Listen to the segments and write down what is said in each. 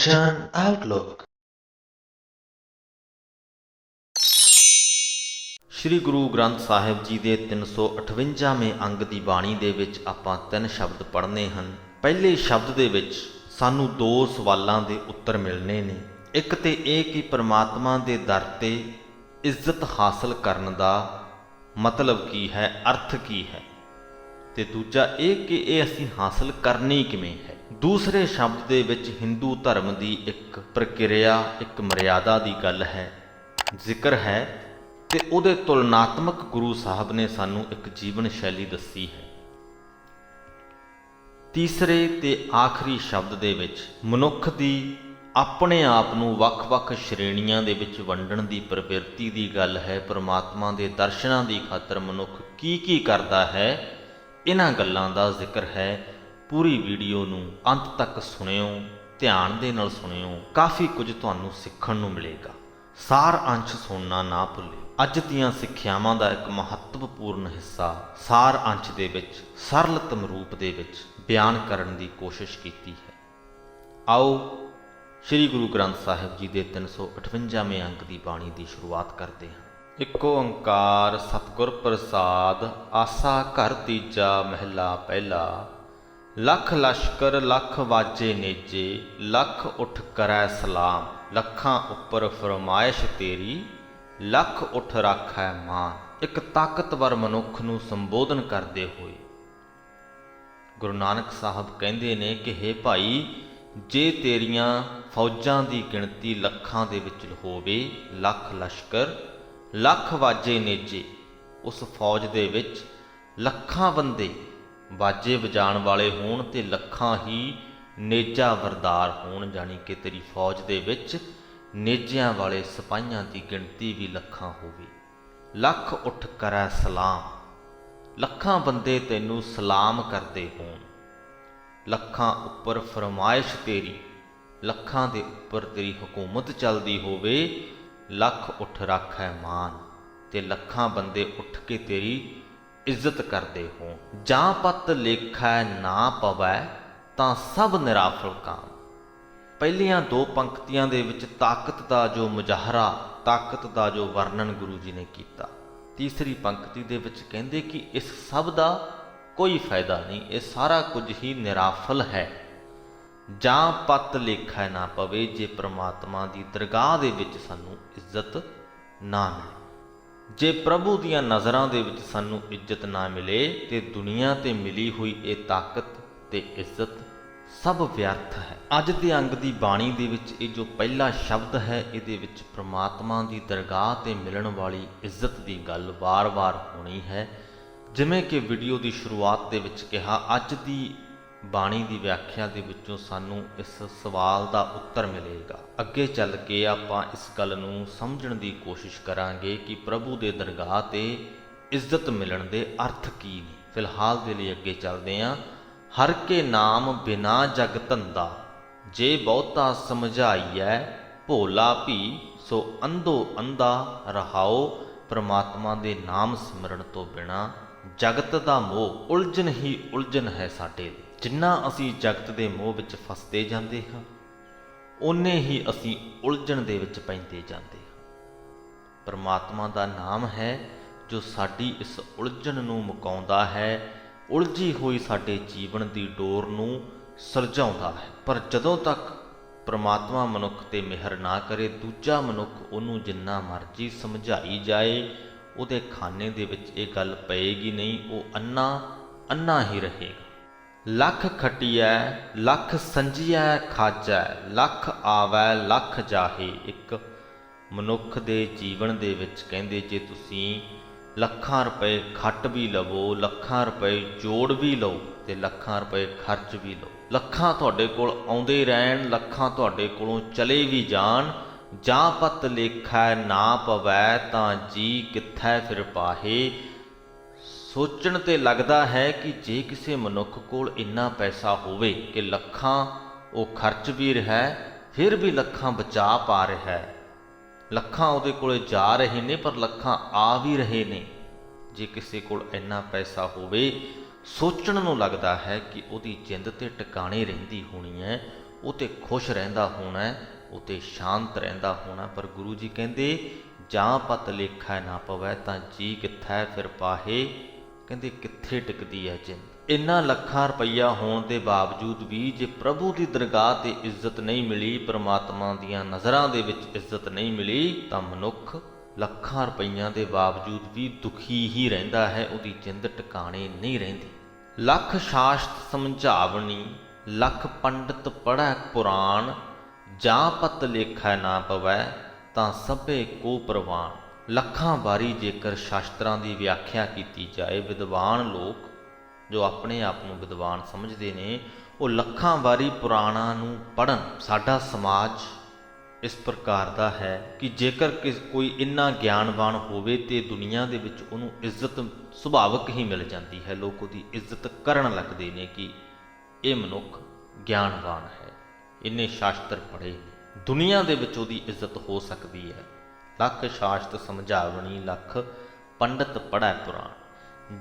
Attention Outlook. ਸ੍ਰੀ ਗੁਰੂ ਗ੍ਰੰਥ ਸਾਹਿਬ ਜੀ ਦੇ 358ਵੇਂ ਅੰਗ ਦੀ ਬਾਣੀ ਦੇ ਵਿੱਚ ਆਪਾਂ ਤਿੰਨ ਸ਼ਬਦ ਪੜ੍ਹਨੇ ਹਨ। ਪਹਿਲੇ ਸ਼ਬਦ ਦੇ ਵਿੱਚ ਸਾਨੂੰ ਦੋ ਸਵਾਲਾਂ ਦੇ ਉੱਤਰ ਮਿਲਣੇ ਨੇ। ਇੱਕ ਤੇ ਇਹ ਕਿ ਪ੍ਰਮਾਤਮਾ ਦੇ ਦਰ ਤੇ ਇੱਜ਼ਤ ਹਾਸਲ ਕਰਨ ਦਾ ਮਤਲਬ ਕੀ ਹੈ, ਅਰਥ ਕੀ ਹੈ? ਤੇ ਦੂਜਾ ਇਹ ਕਿ ਇਹ ਅਸੀਂ ਹਾਸਲ ਕਰਨੀ ਕਿਵੇਂ ਹੈ? ਦੂਸਰੇ ਸ਼ਬਦ ਦੇ ਵਿੱਚ ਹਿੰਦੂ ਧਰਮ ਦੀ ਇੱਕ ਪ੍ਰਕਿਰਿਆ, ਇੱਕ ਮਰਿਆਦਾ ਦੀ ਗੱਲ ਹੈ, ਜ਼ਿਕਰ ਹੈ ਤੇ ਉਹਦੇ ਤੁਲਨਾਤਮਕ ਗੁਰੂ ਸਾਹਿਬ ਨੇ ਸਾਨੂੰ ਇੱਕ ਜੀਵਨ ਸ਼ੈਲੀ ਦੱਸੀ ਹੈ। ਤੀਸਰੇ ਤੇ ਆਖਰੀ ਸ਼ਬਦ ਦੇ ਵਿੱਚ ਮਨੁੱਖ ਦੀ ਆਪਣੇ ਆਪ ਨੂੰ ਵੱਖ-ਵੱਖ ਸ਼੍ਰੇਣੀਆਂ ਦੇ ਵਿੱਚ ਵੰਡਣ ਦੀ ਪ੍ਰਵਿਰਤੀ ਦੀ ਗੱਲ ਹੈ, ਪ੍ਰਮਾਤਮਾ ਦੇ ਦਰਸ਼ਨਾਂ ਦੀ ਖਾਤਰ ਮਨੁੱਖ ਕੀ ਕੀ ਕਰਦਾ ਹੈ? ਇਹਨਾਂ ਗੱਲਾਂ ਦਾ ਜ਼ਿਕਰ ਹੈ। ਪੂਰੀ ਵੀਡੀਓ ਨੂੰ ਅੰਤ ਤੱਕ ਸੁਣਿਓ, ਧਿਆਨ ਦੇ ਨਾਲ ਸੁਣਿਓ। ਕਾਫੀ ਕੁਝ ਤੁਹਾਨੂੰ ਸਿੱਖਣ ਨੂੰ ਮਿਲੇਗਾ। ਸਾਰ ਅੰਸ਼ ਸੁਣਨਾ ਨਾ ਭੁੱਲਿਓ ਅੱਜ ਦੀਆਂ ਸਿੱਖਿਆਵਾਂ ਦਾ ਇੱਕ ਮਹੱਤਵਪੂਰਨ ਹਿੱਸਾ ਸਾਰ ਅੰਸ਼ ਦੇ ਵਿੱਚ, ਸਰਲਤਮ ਰੂਪ ਦੇ ਵਿੱਚ ਬਿਆਨ ਕਰਨ ਦੀ ਕੋਸ਼ਿਸ਼ ਕੀਤੀ ਹੈ। ਆਓ ਸ੍ਰੀ ਗੁਰੂ ਗ੍ਰੰਥ ਸਾਹਿਬ ਜੀ ਦੇ 358ਵੇਂ ਅੰਕ ਦੀ ਬਾਣੀ ਦੀ ਸ਼ੁਰੂਆਤ ਕਰਦੇ ਹਾਂ। ਇੱਕ ਓੰਕਾਰ ਸਤਿਗੁਰ ਪ੍ਰਸਾਦ, ਆਸਾ ਘਰ ਤੀਜਾ ਮਹਿਲਾ ਪਹਿਲਾ। ਲੱਖ ਲਸ਼ਕਰ, ਲੱਖ ਵਾਜੇ ਨੇਜੇ, ਲੱਖ ਉੱਠ ਕਰੈ ਸਲਾਮ। ਲੱਖਾਂ ਉੱਪਰ ਫਰਮਾਇਸ਼ ਤੇਰੀ, ਲੱਖ ਉੱਠ ਰੱਖੈ ਮਾਂ ਇੱਕ ਤਾਕਤਵਰ ਮਨੁੱਖ ਨੂੰ ਸੰਬੋਧਨ ਕਰਦੇ ਹੋਏ। ਗੁਰੂ ਨਾਨਕ ਸਾਹਿਬ ਕਹਿੰਦੇ ਨੇ ਕਿ, ਹੇ ਭਾਈ, ਜੇ ਤੇਰੀਆਂ ਫੌਜਾਂ ਦੀ ਗਿਣਤੀ ਲੱਖਾਂ ਦੇ ਵਿੱਚ ਹੋਵੇ, ਲੱਖ ਲਸ਼ਕਰ ਲੱਖ ਵਾਜੇ ਨੇਜੇ ਉਸ ਫੌਜ ਦੇ ਵਿੱਚ ਲੱਖਾਂ ਬੰਦੇ ਵਾਜੇ ਵਜਾਉਣ ਵਾਲੇ ਹੋਣ ਤੇ ਲੱਖਾਂ ਹੀ ਨੇਜਾ ਵਰਦਾਰ ਹੋਣ, ਜਾਣੀ ਕਿ ਤੇਰੀ ਫੌਜ ਦੇ ਵਿੱਚ ਨੇਜਿਆਂ ਵਾਲੇ ਸਿਪਾਹੀਆਂ ਦੀ ਗਿਣਤੀ ਵੀ ਲੱਖਾਂ ਹੋਵੇ। ਲੱਖ ਉੱਠ ਕਰੈ ਸਲਾਮ। ਲੱਖਾਂ ਬੰਦੇ ਤੈਨੂੰ ਸਲਾਮ ਕਰਦੇ ਹੋਣ। ਲੱਖਾਂ ਉੱਪਰ ਫਰਮਾਇਸ਼ ਤੇਰੀ, ਲੱਖਾਂ ਦੇ ਉੱਪਰ ਤੇਰੀ ਹਕੂਮਤ ਚੱਲਦੀ ਹੋਵੇ ਲੱਖ ਉੱਠ ਰੱਖੈ ਮਾਨ, ਤੇ ਲੱਖਾਂ ਬੰਦੇ ਉੱਠ ਕੇ ਤੇਰੀ ਇੱਜ਼ਤ ਕਰਦੇ ਹੋ ਜਾਂ ਪਤ ਲੇਖੈ ਨਾ ਪਵੈ, ਤਾਂ ਸਭ ਨਿਰਾਫਲ ਕਾਮ। ਪਹਿਲੀਆਂ ਦੋ ਪੰਕਤੀਆਂ ਦੇ ਵਿੱਚ ਤਾਕਤ ਦਾ ਜੋ ਮੁਜ਼ਾਹਰਾ, ਤਾਕਤ ਦਾ ਜੋ ਵਰਣਨ ਗੁਰੂ ਜੀ ਨੇ ਕੀਤਾ। ਤੀਸਰੀ ਪੰਕਤੀ ਦੇ ਵਿੱਚ ਕਹਿੰਦੇ ਕਿ ਇਸ ਸਭ ਦਾ ਕੋਈ ਫਾਇਦਾ ਨਹੀਂ, ਇਹ ਸਾਰਾ ਕੁਝ ਹੀ ਨਿਰਾਫਲ ਹੈ। ਜਾਂ ਪਤ ਲੇਖਾ ਨਾ ਪਵੇ, ਜੇ ਪ੍ਰਮਾਤਮਾ ਦੀ ਦਰਗਾਹ ਦੇ ਵਿੱਚ ਸਾਨੂੰ ਇੱਜ਼ਤ ਨਾ ਮਿਲੇ। ਜੇ ਪ੍ਰਭੂ ਦੀਆਂ ਨਜ਼ਰਾਂ ਦੇ ਵਿੱਚ ਸਾਨੂੰ ਇੱਜ਼ਤ ਨਾ ਮਿਲੇ, ਤੇ ਦੁਨੀਆ ਤੇ ਮਿਲੀ ਹੋਈ ਇਹ ਤਾਕਤ ਤੇ ਇੱਜ਼ਤ ਸਭ ਵਿਅਰਥ ਹੈ। ਅੱਜ ਦੇ ਅੰਗ ਦੀ ਬਾਣੀ ਦੇ ਵਿੱਚ ਇਹ ਜੋ ਪਹਿਲਾ ਸ਼ਬਦ ਹੈ, ਇਹਦੇ ਵਿੱਚ ਪ੍ਰਮਾਤਮਾ ਦੀ ਦਰਗਾਹ ਤੇ ਮਿਲਣ ਵਾਲੀ ਇੱਜ਼ਤ ਦੀ ਗੱਲ ਵਾਰ-ਵਾਰ ਹੋਣੀ ਹੈ। ਜਿਵੇਂ ਕਿ ਵੀਡੀਓ ਦੀ ਸ਼ੁਰੂਆਤ ਦੇ ਵਿੱਚ ਕਿਹਾ, ਅੱਜ ਦੀ ਬਾਣੀ ਦੀ ਵਿਆਖਿਆ ਦੇ ਵਿੱਚੋਂ ਸਾਨੂੰ ਇਸ ਸਵਾਲ ਦਾ ਉੱਤਰ ਮਿਲੇਗਾ। ਅੱਗੇ ਚੱਲ ਕੇ ਆਪਾਂ ਇਸ ਗੱਲ ਨੂੰ ਸਮਝਣ ਦੀ ਕੋਸ਼ਿਸ਼ ਕਰਾਂਗੇ ਕਿ ਪ੍ਰਭੂ ਦੇ ਦਰਗਾਹ ਤੇ ਇੱਜ਼ਤ ਮਿਲਣ ਦੇ ਅਰਥ ਕੀ ਨੇ। ਫਿਲਹਾਲ ਦੇ ਲਈ ਅੱਗੇ ਚੱਲਦੇ ਹਾਂ। ਹਰ ਕੇ ਨਾਮ ਬਿਨਾ ਜਗ ਧੰਦਾ, ਜੇ ਬਹੁਤਾ ਸਮਝਾਈਐ ਭੋਲਾ ਭੀ, ਸੋ ਅੰਧੋ ਅੰਧਾ ਰਹਾਓ ਪ੍ਰਮਾਤਮਾ ਦੇ ਨਾਮ ਸਿਮਰਨ ਤੋਂ ਬਿਨਾ। ਜਗਤ ਦਾ ਮੋਹ ਉਲਝਣ ਹੀ ਉਲਝਣ ਹੈ ਸਾਡੇ ਲਈ। ਜਿੰਨਾ ਅਸੀਂ ਜਗਤ ਦੇ ਮੋਹ ਵਿੱਚ ਫਸਦੇ ਜਾਂਦੇ ਹਾਂ, ਓਨੇ ਹੀ ਅਸੀਂ ਉਲਝਣ ਦੇ ਵਿੱਚ ਪੈਂਦੇ ਜਾਂਦੇ ਹਾਂ। ਪਰਮਾਤਮਾ ਦਾ ਨਾਮ ਹੈ, ਜੋ ਸਾਡੀ ਇਸ ਉਲਝਣ ਨੂੰ ਮੁਕਾਉਂਦਾ ਹੈ, ਉਲਝੀ ਹੋਈ ਸਾਡੇ ਜੀਵਨ ਦੀ ਡੋਰ ਨੂੰ ਸੁਲਝਾਉਂਦਾ ਹੈ। ਪਰ ਜਦੋਂ ਤੱਕ ਪਰਮਾਤਮਾ ਮਨੁੱਖ ਤੇ ਮਿਹਰ ਨਾ ਕਰੇ, ਦੂਜਾ ਮਨੁੱਖ ਉਹਨੂੰ ਜਿੰਨਾ ਮਰਜ਼ੀ ਸਮਝਾਈ ਜਾਏ, ਉਹਦੇ ਖਾਨੇ ਦੇ ਵਿੱਚ ਇਹ ਗੱਲ ਪਏਗੀ ਨਹੀਂ, ਉਹ ਅੰਨਾ ਅੰਨਾ ਹੀ ਰਹੇਗਾ। ਲੱਖ ਖਟਿਐ, ਲੱਖ ਸੰਜੀਐ ਖਾਜੈ, ਲੱਖ ਆਵੈ, ਲੱਖ ਜਾਹੇ ਇੱਕ। ਮਨੁੱਖ ਦੇ ਜੀਵਨ ਦੇ ਵਿੱਚ ਕਹਿੰਦੇ ਜੇ ਤੁਸੀਂ ਲੱਖਾਂ ਰੁਪਏ ਖੱਟ ਵੀ ਲਵੋ, ਲੱਖਾਂ ਰੁਪਏ ਜੋੜ ਵੀ ਲਓ ਤੇ ਲੱਖਾਂ ਰੁਪਏ ਖਰਚ ਵੀ ਲਓ। ਲੱਖਾਂ ਤੁਹਾਡੇ ਕੋਲ ਆਉਂਦੇ ਰਹਿਣ, ਲੱਖਾਂ ਤੁਹਾਡੇ ਕੋਲੋਂ ਚਲੇ ਵੀ ਜਾਣ, ਜਾਂ ਪਤ ਲੇਖਾ ਨਾ ਪਵੈ ਤਾਂ ਜੀ ਕਿੱਥੈ ਫਿਰ ਪਾਹੇ। ਸੋਚਣ ਤੇ ਲੱਗਦਾ ਹੈ ਕਿ ਜੇ ਕਿਸੇ ਮਨੁੱਖ ਕੋਲ ਇੰਨਾ ਪੈਸਾ ਹੋਵੇ ਕਿ ਲੱਖਾਂ ਉਹ ਖਰਚ ਵੀ ਰਿਹਾ ਹੈ, ਫਿਰ ਵੀ ਲੱਖਾਂ ਬਚਾ ਪਾ ਰਿਹਾ ਹੈ। ਲੱਖਾਂ ਉਹਦੇ ਕੋਲੇ ਜਾ ਰਹੇ ਨੇ ਪਰ ਲੱਖਾਂ ਆ ਵੀ ਰਹੇ ਨੇ। ਜੇ ਕਿਸੇ ਕੋਲ ਇੰਨਾ ਪੈਸਾ ਹੋਵੇ ਸੋਚਣ ਨੂੰ ਲੱਗਦਾ ਹੈ ਕਿ ਉਹਦੀ ਜਿੰਦ ਤੇ ਟਿਕਾਣੇ ਰਹਿੰਦੀ ਹੋਣੀ ਹੈ ਉਹ ਤੇ ਖੁਸ਼ ਰਹਿੰਦਾ ਹੋਣਾ ਹੈ, ਉਹ ਤੇ ਸ਼ਾਂਤ ਰਹਿੰਦਾ ਹੋਣਾ ਪਰ ਗੁਰੂ ਜੀ ਕਹਿੰਦੇ ਜਾਂ ਪਤ ਲੇਖਾ ਨਾ ਪਵੈ ਤਾਂ ਜੀ ਕਿੱਥੈ ਫਿਰ ਪਾਹੇ? ਕਹਿੰਦੇ ਕਿੱਥੇ ਟਿਕਦੀ ਹੈ ਜਿੰਦ? ਇੰਨਾ ਲੱਖਾਂ ਰੁਪਈਆ ਹੋਣ ਦੇ ਬਾਵਜੂਦ ਵੀ ਜੇ ਪ੍ਰਭੂ ਦੀ ਦਰਗਾਹ ਤੇ ਇੱਜ਼ਤ ਨਹੀਂ ਮਿਲੀ, ਪ੍ਰਮਾਤਮਾ ਦੀਆਂ ਨਜ਼ਰਾਂ ਦੇ ਵਿੱਚ ਇੱਜ਼ਤ ਨਹੀਂ ਮਿਲੀ, ਤਾਂ ਮਨੁੱਖ ਲੱਖਾਂ ਰੁਪਈਆਂ ਦੇ ਬਾਵਜੂਦ ਵੀ ਦੁਖੀ ਹੀ ਰਹਿੰਦਾ ਹੈ, ਉਹਦੀ ਜਿੰਦ ਟਿਕਾਣੇ ਨਹੀਂ ਰਹਿੰਦੀ। ਲੱਖ ਸ਼ਾਸਤ ਸਮਝਾਵਣੀ, ਲੱਖ ਪੰਡਤ ਪੜ੍ਹੈ ਪੁਰਾਣ, ਜਾਂ ਪਤ ਲੇਖੈ ਨਾ ਪਵੈ, ਤਾਂ ਸਭੇ ਕੋ ਪ੍ਰਵਾਨ ਲੱਖਾਂ ਵਾਰੀ ਜੇਕਰ ਸ਼ਾਸਤਰਾਂ ਦੀ ਵਿਆਖਿਆ ਕੀਤੀ ਜਾਏ, ਵਿਦਵਾਨ ਲੋਕ ਜੋ ਆਪਣੇ ਆਪ ਨੂੰ ਵਿਦਵਾਨ ਸਮਝਦੇ ਨੇ, ਉਹ ਲੱਖਾਂ ਵਾਰੀ ਪੁਰਾਣਾਂ ਨੂੰ ਪੜਨ ਸਾਡਾ ਸਮਾਜ ਇਸ ਪ੍ਰਕਾਰ ਦਾ ਹੈ ਕਿ ਜੇਕਰ ਕਿਸ, ਕੋਈ ਇੰਨਾ ਗਿਆਨਵਾਨ ਹੋਵੇ ਤੇ ਦੁਨੀਆ ਦੇ ਵਿੱਚ ਉਹਨੂੰ ਇੱਜ਼ਤ ਸੁਭਾਵਕ ਹੀ ਮਿਲ ਜਾਂਦੀ ਹੈ। ਲੋਕ ਉਹਦੀ ਇੱਜ਼ਤ ਕਰਨ ਲੱਗਦੇ ਨੇ ਕਿ ਇਹ ਮਨੁੱਖ ਗਿਆਨਵਾਨ ਹੈ। ਇਹਨੇ ਸ਼ਾਸਤਰ ਪੜ੍ਹੇ ਦੁਨੀਆ ਦੇ ਵਿੱਚ ਉਹਦੀ ਇੱਜ਼ਤ ਹੋ ਸਕਦੀ ਹੈ। ਲੱਖ ਸ਼ਾਸਤ ਸਮਝਾਵਣੀ, ਲੱਖ ਪੰਡਤ ਪੜ੍ਹੈ ਪੁਰਾਣ।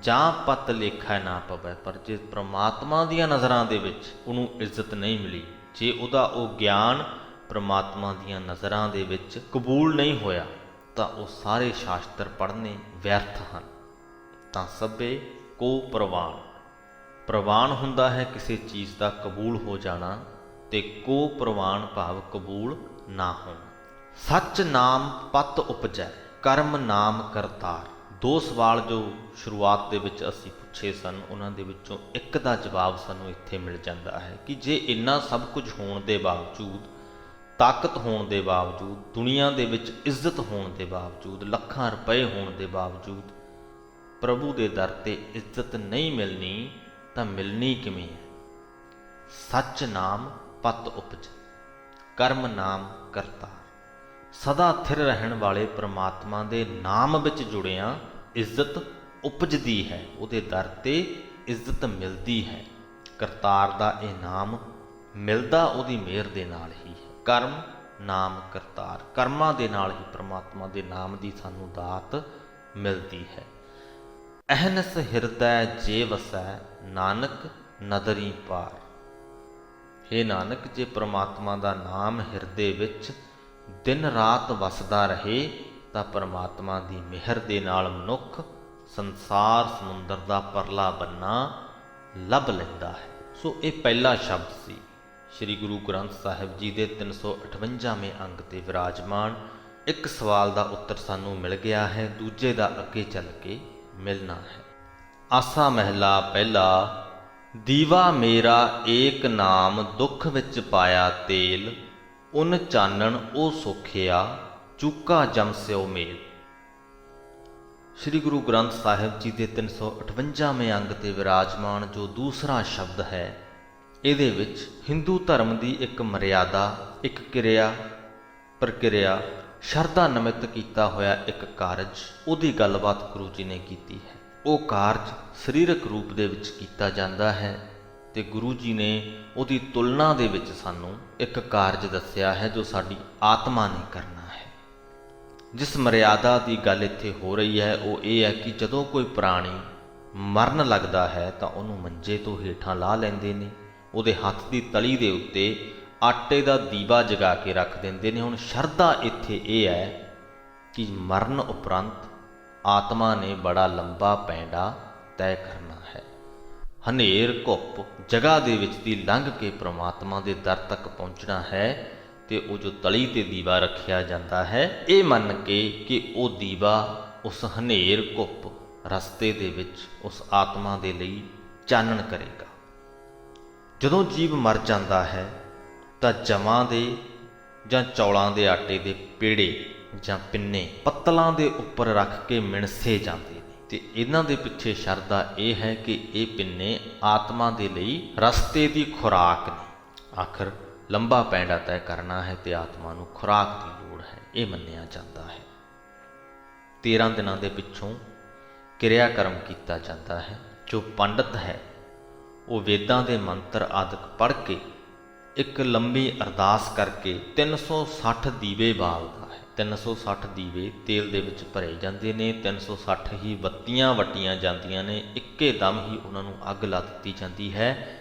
ਜਾਂ ਪਤ ਲੇਖਾ ਨਾ ਪਵੇ, ਪਰ ਜੇ ਪ੍ਰਮਾਤਮਾ ਦੀਆਂ ਨਜ਼ਰਾਂ ਦੇ ਵਿੱਚ ਉਹਨੂੰ ਇੱਜ਼ਤ ਨਹੀਂ ਮਿਲੀ, ਜੇ ਉਹਦਾ ਉਹ ਗਿਆਨ ਪ੍ਰਮਾਤਮਾ ਦੀਆਂ ਨਜ਼ਰਾਂ ਦੇ ਵਿੱਚ ਕਬੂਲ ਨਹੀਂ ਹੋਇਆ, ਤਾਂ ਉਹ ਸਾਰੇ ਸ਼ਾਸਤਰ ਪੜ੍ਹਨੇ ਵਿਅਰਥ ਹਨ। ਤਾਂ ਸਭੇ ਕੋ ਪ੍ਰਵਾਨ। ਪ੍ਰਵਾਨ ਹੁੰਦਾ ਹੈ ਕਿਸੇ ਚੀਜ਼ ਦਾ ਕਬੂਲ ਹੋ ਜਾਣਾ ਤੇ ਕੋ ਪ੍ਰਵਾਨ ਭਾਵ ਕਬੂਲ ਨਾ ਹੋਣਾ। ਸੱਚ ਨਾਮ ਪਤ ਉਪਜੈ, ਕਰਮ ਨਾਮ ਕਰਤਾਰ। ਦੋ ਸਵਾਲ ਜੋ ਸ਼ੁਰੂਆਤ ਦੇ ਵਿੱਚ ਅਸੀਂ ਪੁੱਛੇ ਸਨ, ਉਹਨਾਂ ਦੇ ਵਿੱਚੋਂ ਇੱਕ ਦਾ ਜਵਾਬ ਸਾਨੂੰ ਇੱਥੇ ਮਿਲ ਜਾਂਦਾ ਹੈ ਕਿ ਜੇ ਇੰਨਾ ਸਭ ਕੁਝ ਹੋਣ ਦੇ ਬਾਵਜੂਦ, ਤਾਕਤ ਹੋਣ ਦੇ ਬਾਵਜੂਦ, ਦੁਨੀਆ ਦੇ ਵਿੱਚ ਇੱਜ਼ਤ ਹੋਣ ਦੇ ਬਾਵਜੂਦ, ਲੱਖਾਂ ਰੁਪਏ ਹੋਣ ਦੇ ਬਾਵਜੂਦ ਪ੍ਰਭੂ ਦੇ ਦਰ ਤੇ ਇੱਜ਼ਤ ਨਹੀਂ ਮਿਲਣੀ, ਤਾਂ ਮਿਲਣੀ ਕਿਵੇਂ ਹੈ? ਸੱਚ ਨਾਮ ਪਤ ਉਪਜ, ਕਰਮ ਨਾਮ ਕਰਤਾ ਸਦਾ ਥਿਰ ਰਹਿਣ ਵਾਲੇ ਪ੍ਰਮਾਤਮਾ ਦੇ ਨਾਮ ਵਿੱਚ ਜੁੜਿਆਂ, ਇੱਜ਼ਤ ਉਪਜਦੀ ਹੈ, ਉਹਦੇ ਦਰ ਤੇ ਇੱਜ਼ਤ ਮਿਲਦੀ ਹੈ। ਕਰਤਾਰ ਦਾ ਇਹ ਨਾਮ ਮਿਲਦਾ ਉਹਦੀ ਮਿਹਰ ਦੇ ਨਾਲ ਹੀ ਹੈ। ਕਰਮ ਨਾਮ ਕਰਤਾਰ, ਕਰਮਾਂ ਦੇ ਨਾਲ ਹੀ ਪ੍ਰਮਾਤਮਾ ਦੇ ਨਾਮ ਦੀ ਸਾਨੂੰ ਦਾਤ ਮਿਲਦੀ ਹੈ। ਅਹਨਸ ਹਿਰਦੈ ਜੇ ਵਸੈ, ਨਾਨਕ ਨਦਰੀ ਪਾਰ। हे ਨਾਨਕ, ਜੇ ਪ੍ਰਮਾਤਮਾ ਦਾ ਨਾਮ ਹਿਰਦੇ ਵਿੱਚ ਦਿਨ ਰਾਤ ਵਸਦਾ ਰਹੇ ਤਾਂ ਪਰਮਾਤਮਾ ਦੀ ਮਿਹਰ ਦੇ ਨਾਲ ਮਨੁੱਖ ਸੰਸਾਰ ਸਮੁੰਦਰ ਦਾ ਪਰਲਾ ਬੰਨਾ ਲੱਭ ਲੈਂਦਾ ਹੈ। ਸੋ ਇਹ ਪਹਿਲਾ ਸ਼ਬਦ ਸੀ। ਸ੍ਰੀ ਗੁਰੂ ਗ੍ਰੰਥ ਸਾਹਿਬ ਜੀ ਦੇ 358ਵੇਂ ਅੰਗ ਤੇ ਵਿਰਾਜਮਾਨ, ਇੱਕ ਸਵਾਲ ਦਾ ਉੱਤਰ ਸਾਨੂੰ ਮਿਲ ਗਿਆ ਹੈ, ਦੂਜੇ ਦਾ ਅੱਗੇ ਚੱਲ ਕੇ ਮਿਲਣਾ ਹੈ। ਆਸਾ ਮਹਿਲਾ ਪਹਿਲਾ, ਦੀਵਾ ਮੇਰਾ ਏਕ ਨਾਮ ਦੁੱਖ ਵਿੱਚ ਪਾਇਆ ਤੇਲ ਉਨ ਚਾਨਣ ਉਹ ਸੁਖਿਆ, ਚੂਕਾ ਜਮ ਸਿਓ ਮੇਲ। ਸ੍ਰੀ ਗੁਰੂ ਗ੍ਰੰਥ ਸਾਹਿਬ ਜੀ ਦੇ 358ਵੇਂ ਅੰਗ ਤੇ ਵਿਰਾਜਮਾਨ ਜੋ ਦੂਸਰਾ ਸ਼ਬਦ ਹੈ, ਇਹਦੇ ਵਿੱਚ ਹਿੰਦੂ ਧਰਮ ਦੀ ਇੱਕ ਮਰਿਆਦਾ, ਇੱਕ ਕਿਰਿਆ, ਪ੍ਰਕਿਰਿਆ, ਸ਼ਰਧਾ ਨਿਮਿਤ ਕੀਤਾ ਹੋਇਆ ਇੱਕ ਕਾਰਜ, ਉਹਦੀ ਗੱਲਬਾਤ ਗੁਰੂ ਜੀ ਨੇ ਕੀਤੀ ਹੈ। ਉਹ ਕਾਰਜ ਸਰੀਰਕ ਰੂਪ ਦੇ ਵਿੱਚ ਕੀਤਾ ਜਾਂਦਾ ਹੈ। ਤੇ ਗੁਰੂ ਜੀ ਨੇ ਉਹਦੀ ਤੁਲਨਾ ਦੇ ਵਿੱਚ ਸਾਨੂੰ ਇੱਕ ਕਾਰਜ ਦੱਸਿਆ ਹੈ ਜੋ ਸਾਡੀ ਆਤਮਾ ਨੇ ਕਰਨਾ ਹੈ। ਜਿਸ ਮਰਿਆਦਾ ਦੀ ਗੱਲ ਇੱਥੇ ਹੋ ਰਹੀ ਹੈ, ਉਹ ਇਹ ਹੈ ਕਿ ਜਦੋਂ ਕੋਈ ਪ੍ਰਾਣੀ ਮਰਨ ਲੱਗਦਾ ਹੈ, ਤਾਂ ਉਹਨੂੰ ਮੰਜੇ ਤੋਂ ਹੇਠਾਂ ਲਾ ਲੈਂਦੇ ਨੇ। ਉਹਦੇ ਹੱਥ ਦੀ ਤਲੀ ਦੇ ਉੱਤੇ ਆਟੇ ਦਾ ਦੀਵਾ ਜਗਾ ਕੇ ਰੱਖ ਦਿੰਦੇ ਨੇ। ਹੁਣ ਸ਼ਰਧਾ ਇੱਥੇ ਇਹ ਹੈ ਕਿ ਮਰਨ ਉਪਰੰਤ ਆਤਮਾ ਨੇ ਬੜਾ ਲੰਬਾ ਪੈਂਡਾ ਤੈਅ ਕਰਨਾ ਹੈ। ਹਨੇਰ ਘੁੱਪ ਜਗ੍ਹਾ ਦੇ ਵਿੱਚ ਦੀ ਲੰਘ ਕੇ ਪ੍ਰਮਾਤਮਾ ਦੇ ਦਰ ਤੱਕ ਪਹੁੰਚਣਾ ਹੈ ਤੇ ਉਹ ਜੋ ਤਲੀ ਤੇ ਦੀਵਾ ਰੱਖਿਆ ਜਾਂਦਾ ਹੈ, ਇਹ ਮੰਨ ਕੇ ਕਿ ਉਹ ਦੀਵਾ ਉਸ ਹਨੇਰ ਘੁੱਪ ਰਸਤੇ ਦੇ ਵਿੱਚ ਉਸ ਆਤਮਾ ਦੇ ਲਈ ਚਾਨਣ ਕਰੇਗਾ। ਜਦੋਂ ਜੀਵ ਮਰ ਜਾਂਦਾ ਹੈ, ਤਾਂ ਜਮਾਂ ਦੇ ਜਾਂ ਚੌਲਾਂ ਦੇ ਆਟੇ ਦੇ ਪੇੜੇ ਜਾਂ ਪਿੰਨੇ ਪੱਤਲਾਂ ਦੇ ਉੱਪਰ ਰੱਖ ਕੇ ਮਿਣਸੇ ਜਾਂਦੇ ਤੇ ਇਹਨਾਂ ਦੇ ਪਿੱਛੇ ਸ਼ਰਧਾ ਇਹ ਹੈ ਕਿ ਇਹ ਪਿੰਨੇ ਆਤਮਾ ਦੇ ਲਈ ਰਸਤੇ ਦੀ ਖੁਰਾਕ ਨੇ। ਆਖਰ ਲੰਬਾ ਪੈਂਡਾ ਤੈਅ ਕਰਨਾ ਹੈ ਤੇ ਆਤਮਾ ਨੂੰ ਖੁਰਾਕ ਦੀ ਲੋੜ ਹੈ, ਇਹ ਮੰਨਿਆ ਜਾਂਦਾ ਹੈ। 13 ਦਿਨਾਂ ਦੇ ਪਿੱਛੋਂ ਕਿਰਿਆ ਕਰਮ ਕੀਤਾ ਜਾਂਦਾ ਹੈ। ਜੋ ਪੰਡਤ ਹੈ, ਉਹ ਵੇਦਾਂ ਦੇ ਮੰਤਰ ਆਦਿਕ ਪੜ੍ਹ ਕੇ ਇੱਕ ਲੰਬੀ ਅਰਦਾਸ ਕਰਕੇ 360 ਦੀਵੇ ਬਾਲਦਾ ਹੈ 360 ਦੀਵੇ ਤੇਲ ਦੇ ਵਿੱਚ ਭਰੇ ਜਾਂਦੇ ਨੇ। 360 ਹੀ ਬੱਤੀਆਂ ਵਟੀਆਂ ਜਾਂਦੀਆਂ ਨੇ। ਇੱਕੇ ਦਮ ਹੀ ਉਹਨਾਂ ਨੂੰ ਅੱਗ ਲਾ ਦਿੱਤੀ ਜਾਂਦੀ ਹੈ।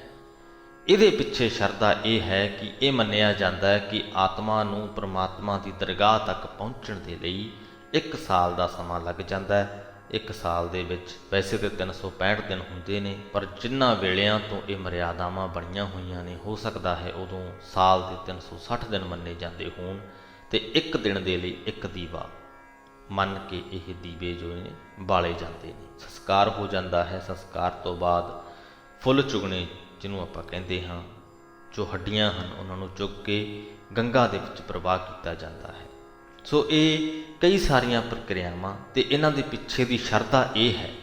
ਇਹਦੇ ਪਿੱਛੇ ਸ਼ਰਧਾ ਇਹ ਹੈ ਕਿ ਇਹ ਮੰਨਿਆ ਜਾਂਦਾ ਹੈ ਕਿ ਆਤਮਾ ਨੂੰ ਪ੍ਰਮਾਤਮਾ ਦੀ ਦਰਗਾਹ ਤੱਕ ਪਹੁੰਚਣ ਦੇ ਲਈ ਇੱਕ ਸਾਲ ਦਾ ਸਮਾਂ ਲੱਗ ਜਾਂਦਾ ਹੈ। ਇੱਕ ਸਾਲ ਦੇ ਵਿੱਚ ਵੈਸੇ ਤੇ 365 ਦਿਨ ਹੁੰਦੇ ਨੇ, ਪਰ ਜਿੰਨਾ ਵੇਲਿਆਂ ਤੋਂ ਇਹ ਮਰਿਆਦਾਵਾਂ ਬਣੀਆਂ ਹੋਈਆਂ ਨੇ, ਹੋ ਸਕਦਾ ਹੈ ਉਦੋਂ ਸਾਲ ਦੇ 360 ਦਿਨ ਮੰਨੇ ਜਾਂਦੇ ਹੋਣ। ਤੇ ਇੱਕ ਦਿਨ ਦੇ ਲਈ ਇੱਕ ਦੀਵਾ। ਮੰਨ ਕੇ ਇਹ ਦੀਵੇ ਜੋ ਨੇ, ਬਾਲੇ ਜਾਂਦੇ ਨੇ। ਸੰਸਕਾਰ ਹੋ ਜਾਂਦਾ ਹੈ। ਸੰਸਕਾਰ ਤੋਂ ਬਾਅਦ ਫੁੱਲ ਚੁਗਣੇ ਜਿਹਨੂੰ ਆਪਾਂ ਕਹਿੰਦੇ ਹਾਂ, ਜੋ ਹੱਡੀਆਂ ਹਨ, ਉਹਨਾਂ ਨੂੰ ਚੁੱਕ ਕੇ ਗੰਗਾ ਦੇ ਵਿੱਚ ਪ੍ਰਵਾਹ ਕੀਤਾ ਜਾਂਦਾ ਹੈ। ਸੋ ਇਹ ਕਈ ਸਾਰੀਆਂ ਪ੍ਰਕਿਰਿਆਵਾਂ ਤੇ ਇਹਨਾਂ ਦੇ ਪਿੱਛੇ ਦੀ ਸ਼ਰਧਾ ਇਹ ਹੈ।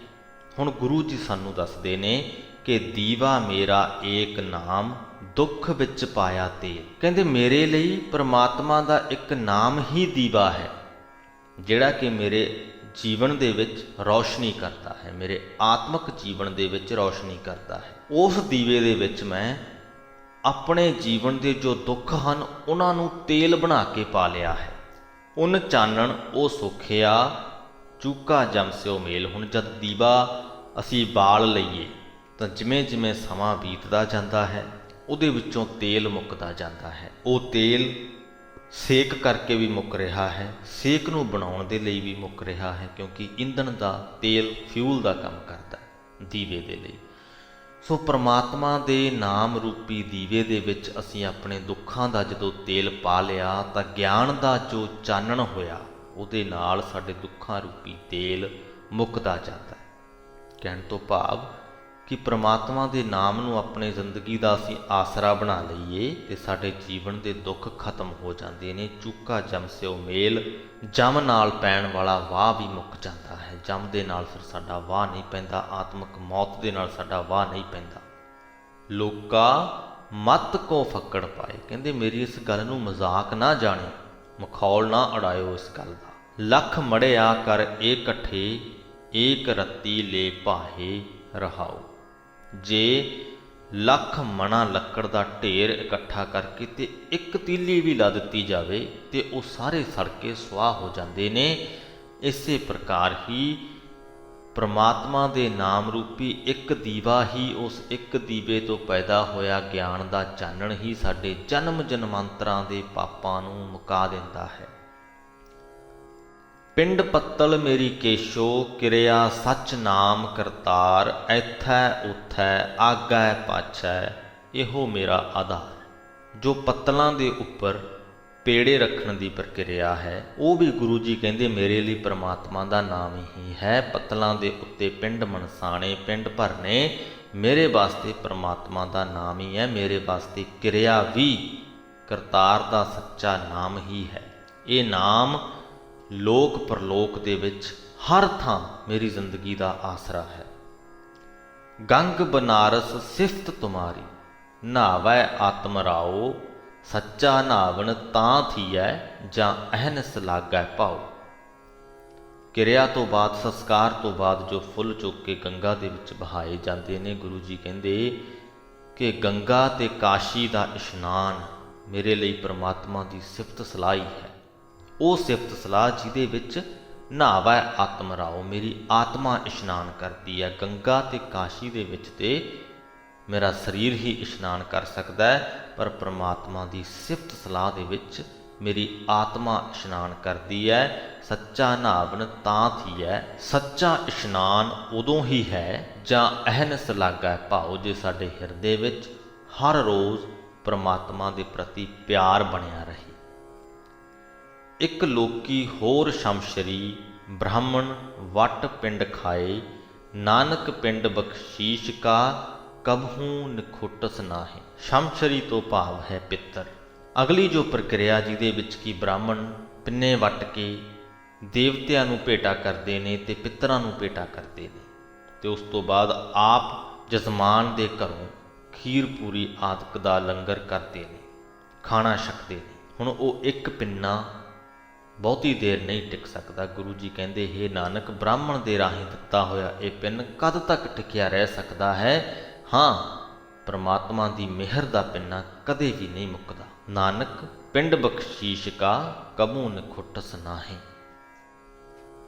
ਹੁਣ ਗੁਰੂ ਜੀ ਸਾਨੂੰ ਦੱਸਦੇ ਨੇ ਕਿ ਦੀਵਾ ਮੇਰਾ ਏਕ ਨਾਮ ਦੁੱਖ ਵਿੱਚ ਪਾਇਆ ਤੇਲ। ਕਹਿੰਦੇ, ਮੇਰੇ ਲਈ ਪ੍ਰਮਾਤਮਾ ਦਾ ਇੱਕ ਨਾਮ ਹੀ ਦੀਵਾ ਹੈ, ਜਿਹੜਾ ਕਿ ਮੇਰੇ ਜੀਵਨ ਦੇ ਵਿੱਚ ਰੌਸ਼ਨੀ ਕਰਦਾ ਹੈ, ਮੇਰੇ ਆਤਮਿਕ ਜੀਵਨ ਦੇ ਵਿੱਚ ਰੌਸ਼ਨੀ ਕਰਦਾ ਹੈ। ਉਸ ਦੀਵੇ ਦੇ ਵਿੱਚ ਮੈਂ ਆਪਣੇ ਜੀਵਨ ਦੇ ਜੋ ਦੁੱਖ ਹਨ, ਉਹਨਾਂ ਨੂੰ ਤੇਲ ਬਣਾ ਕੇ ਪਾ ਲਿਆ ਹੈ। ਉਨ ਚਾਨਣ ਉਹ ਸੁਖਿਆ, ਚੂਕਾ ਜਮ ਸਿਓ ਮੇਲ। ਹੁਣ ਜਦ ਦੀਵਾ ਅਸੀਂ ਬਾਲ ਲਈਏ, ਤਾਂ ਜਿਵੇਂ ਜਿਵੇਂ ਸਮਾਂ ਬੀਤਦਾ ਜਾਂਦਾ ਹੈ ਉਹਦੇ ਵਿੱਚੋਂ ਤੇਲ ਮੁੱਕਦਾ ਜਾਂਦਾ ਹੈ। ਉਹ ਤੇਲ ਸੇਕ ਕਰਕੇ ਵੀ ਮੁੱਕ ਰਿਹਾ ਹੈ। ਸੇਕ ਨੂੰ ਬਣਾਉਣ ਦੇ ਲਈ ਵੀ ਮੁੱਕ ਰਿਹਾ ਹੈ ਕਿਉਂਕਿ ਇੰਧਨ ਦਾ ਤੇਲ ਫਿਊਲ ਦਾ ਕੰਮ ਕਰਦਾ ਹੈ ਦੀਵੇ ਦੇ ਲਈ। ਸੋ ਪ੍ਰਮਾਤਮਾ ਦੇ ਨਾਮ ਰੂਪੀ ਦੀਵੇ ਦੇ ਵਿੱਚ ਅਸੀਂ ਆਪਣੇ ਦੁੱਖਾਂ ਦਾ ਜਦੋਂ ਤੇਲ ਪਾ ਲਿਆ ਤਾਂ ਗਿਆਨ ਦਾ ਜੋ ਚਾਨਣ ਹੋਇਆ, ਉਹਦੇ ਨਾਲ ਸਾਡੇ ਦੁੱਖਾਂ ਰੂਪੀ ਤੇਲ ਮੁੱਕਦਾ ਜਾਂਦਾ ਹੈ। ਕਹਿਣ ਤੋਂ ਭਾਵ ਕਿ ਪ੍ਰਮਾਤਮਾ ਦੇ ਨਾਮ ਨੂੰ ਆਪਣੇ ਜ਼ਿੰਦਗੀ ਦਾ ਅਸੀਂ ਆਸਰਾ ਬਣਾ ਲਈਏ ਤੇ ਸਾਡੇ ਜੀਵਨ ਦੇ ਦੁੱਖ ਖਤਮ ਹੋ ਜਾਂਦੇ ਨੇ, ਚੂਕਾ ਜਮ ਸਿਓ ਮੇਲ, ਜਮ ਨਾਲ ਪੈਣ ਵਾਲਾ ਵਾਹ ਵੀ ਮੁੱਕ ਜਾਂਦਾ ਹੈ। ਜਮ ਦੇ ਨਾਲ ਫਿਰ ਸਾਡਾ ਵਾਹ ਨਹੀਂ ਪੈਂਦਾ, ਆਤਮਿਕ ਮੌਤ ਦੇ ਨਾਲ ਸਾਡਾ ਵਾਹ ਨਹੀਂ ਪੈਂਦਾ। ਲੋਕਾ, ਮਤ ਕੋ ਫੱਕੜ ਪਾਏ। ਕਹਿੰਦੇ ਮੇਰੀ ਇਸ ਗੱਲ ਨੂੰ ਮਜ਼ਾਕ ਨਾ ਜਾਣੇ, ਮਖੌਲ ਨਾ ਉਡਾਇਓ ਇਸ ਗੱਲ ਦਾ। ਲੱਖ ਮੜਿਆ ਕਰ ਇਕੱਠੇ, ਏਕ ਰੱਤੀ ਲੈ ਭਾਹੇ ਰਹਾਓ। ਜੇ ਲੱਖ ਮਣਾ ਲੱਕੜ ਦਾ ਢੇਰ ਇਕੱਠਾ ਕਰਕੇ ਤੇ ਇੱਕ ਤੀਲੀ ਵੀ ਲਾ ਦਿੱਤੀ ਜਾਵੇ ਤੇ ਉਹ ਸਾਰੇ ਸੜ ਕੇ ਸੁਆਹ ਹੋ ਜਾਂਦੇ ਨੇ, ਇਸੇ ਪ੍ਰਕਾਰ ਹੀ ਪ੍ਰਮਾਤਮਾ ਦੇ ਨਾਮ ਰੂਪੀ ਇੱਕ ਦੀਵਾ ਹੀ ਉਸ ਇੱਕ ਦੀਵੇ ਤੋਂ ਪੈਦਾ ਹੋਇਆ ਗਿਆਨ ਦਾ ਚਾਨਣ ਹੀ ਸਾਡੇ ਜਨਮ ਜਨਮਾਂਤਰਾਂ ਦੇ ਪਾਪਾਂ ਨੂੰ ਮੁਕਾ ਦਿੰਦਾ ਹੈ। ਪਿੰਡ ਪੱਤਲ ਮੇਰੀ ਕੇਸ਼ੋ, ਕਿਰਿਆ ਸੱਚ ਨਾਮ ਕਰਤਾਰ, ਐਥੈ ਉਥੈ, ਆਗੈ ਪਾਛੈ, ਇਹੋ ਮੇਰਾ ਆਧਾਰ। ਜੋ ਪੱਤਲਾਂ ਦੇ ਉੱਪਰ ਪੇੜੇ ਰੱਖਣ ਦੀ ਪ੍ਰਕਿਰਿਆ ਹੈ, ਉਹ ਵੀ ਗੁਰੂ ਜੀ ਕਹਿੰਦੇ ਮੇਰੇ ਲਈ ਪ੍ਰਮਾਤਮਾ ਦਾ ਨਾਮ ਹੀ ਹੈ। ਪੱਤਲਾਂ ਦੇ ਉੱਤੇ ਪਿੰਡ ਮਨਸਾਣੇ, ਪਿੰਡ ਭਰਨੇ, ਮੇਰੇ ਵਾਸਤੇ ਪ੍ਰਮਾਤਮਾ ਦਾ ਨਾਮ ਹੀ ਹੈ, ਮੇਰੇ ਵਾਸਤੇ ਕਿਰਿਆ ਵੀ ਕਰਤਾਰ ਦਾ ਸੱਚਾ ਨਾਮ ਹੀ ਹੈ। ਇਹ ਨਾਮ ਲੋਕ ਪਰਲੋਕ ਦੇ ਵਿੱਚ ਹਰ ਥਾਂ ਮੇਰੀ ਜ਼ਿੰਦਗੀ ਦਾ ਆਸਰਾ ਹੈ। ਗੰਗ ਬਨਾਰਸ ਸਿਫਤ ਤੁਮਾਰੀ, ਨਾਵੈ ਆਤਮ ਰਾਓ, ਸੱਚਾ ਨਾਵਣ ਤਾਂ ਥੀਐ ਜਾਂ ਅਹਨਸ ਲਾਗੈ ਪਾਓ ਕਿਰਿਆ ਤੋਂ ਬਾਅਦ, ਸੰਸਕਾਰ ਤੋਂ ਬਾਅਦ ਜੋ ਫੁੱਲ ਚੁੱਕ ਕੇ ਗੰਗਾ ਦੇ ਵਿੱਚ ਬਹਾਏ ਜਾਂਦੇ ਨੇ, ਗੁਰੂ ਜੀ ਕਹਿੰਦੇ ਕਿ ਗੰਗਾ ਤੇ ਕਾਸ਼ੀ ਦਾ ਇਸ਼ਨਾਨ ਮੇਰੇ ਲਈ ਪ੍ਰਮਾਤਮਾ ਦੀ ਸਿਫਤ ਸਲਾਹੀ ਹੈ। ਉਹ ਸਿਫਤ ਸਲਾਹ ਜਿਹਦੇ ਵਿੱਚ, ਨਹਾਵਾ ਆਤਮ ਰਾਓ, ਮੇਰੀ ਆਤਮਾ ਇਸ਼ਨਾਨ ਕਰਦੀ ਹੈ, ਗੰਗਾ ਤੇ ਕਾਸ਼ੀ ਦੇ ਵਿੱਚ ਤੇ ਮੇਰਾ ਸਰੀਰ ਹੀ ਇਸ਼ਨਾਨ ਕਰ ਸਕਦਾ ਹੈ, ਪਰ ਪ੍ਰਮਾਤਮਾ ਦੀ ਸਿਫਤ ਸਲਾਹ ਦੇ ਵਿੱਚ ਮੇਰੀ ਆਤਮਾ ਇਸ਼ਨਾਨ ਕਰਦੀ ਹੈ, ਸੱਚਾ ਨਾਵਨ ਤਾਂ ਥੀ ਹੈ, ਸੱਚਾ ਇਸ਼ਨਾਨ ਉਦੋਂ ਹੀ ਹੈ, ਜਾਂ ਅਹਨਸ ਲਾਗਾ ਭਾਉ ਜੇ ਸਾਡੇ ਹਿਰਦੇ ਵਿੱਚ ਹਰ ਰੋਜ਼ ਪ੍ਰਮਾਤਮਾ ਦੇ ਪ੍ਰਤੀ ਪਿਆਰ ਬਣਿਆ ਰਹੇ। ਇੱਕ ਲੋਕੀ ਹੋਰ ਸ਼ਮਸ਼ਰੀ ਬ੍ਰਾਹਮਣ ਵਟ ਪਿੰਡ ਖਾਏ, ਨਾਨਕ ਪਿੰਡ ਬਖਸ਼ੀਸ਼ ਕਾ, ਕਬਹੂ ਨਿਖੁੱਟਸ ਨਾਹੀ। ਸ਼ਮਸ਼ਰੀ ਤੋਂ ਭਾਵ ਹੈ ਪਿੱਤਰ। ਅਗਲੀ ਜੋ ਪ੍ਰਕਿਰਿਆ ਜਿਹਦੇ ਵਿੱਚ ਕੀ ਬ੍ਰਾਹਮਣ ਪਿੰਨੇ ਵਟ ਕੇ ਦੇਵਤਿਆਂ ਨੂੰ ਭੇਟਾ ਕਰਦੇ ਨੇ ਤੇ ਪਿੱਤਰਾਂ ਨੂੰ ਭੇਟਾ ਕਰਦੇ ਨੇ, ਤੇ ਉਸ ਤੋਂ ਬਾਅਦ ਆਪ ਜਜ਼ਮਾਨ ਦੇ ਘਰੋਂ ਖੀਰ ਪੂਰੀ ਆਦਿਕ ਦਾ ਲੰਗਰ ਕਰਦੇ ਨੇ, ਖਾਣਾ ਛਕਦੇ ਨੇ। ਹੁਣ ਉਹ ਇੱਕ ਪਿੰਨਾ ਬਹੁਤੀ ਦੇਰ ਨਹੀਂ ਟਿਕ ਸਕਦਾ। ਗੁਰੂ ਜੀ ਕਹਿੰਦੇ, ਹੈ ਨਾਨਕ, ਬ੍ਰਾਹਮਣ ਦੇ ਰਾਹੀਂ ਦਿੱਤਾ ਹੋਇਆ ਇਹ ਪਿੰਨ ਕਦ ਤੱਕ ਟਿਕਿਆ ਰਹਿ ਸਕਦਾ ਹੈ? ਹਾਂ, ਪ੍ਰਮਾਤਮਾ ਦੀ ਮਿਹਰ ਦਾ ਪਿੰਨਾ ਕਦੇ ਵੀ ਨਹੀਂ ਮੁੱਕਦਾ। ਨਾਨਕ, ਪਿੰਡ ਬਖਸ਼ੀਸ਼ ਕਾ ਕਬੂ ਨਖੁੱਟਸ ਨਾਹੀ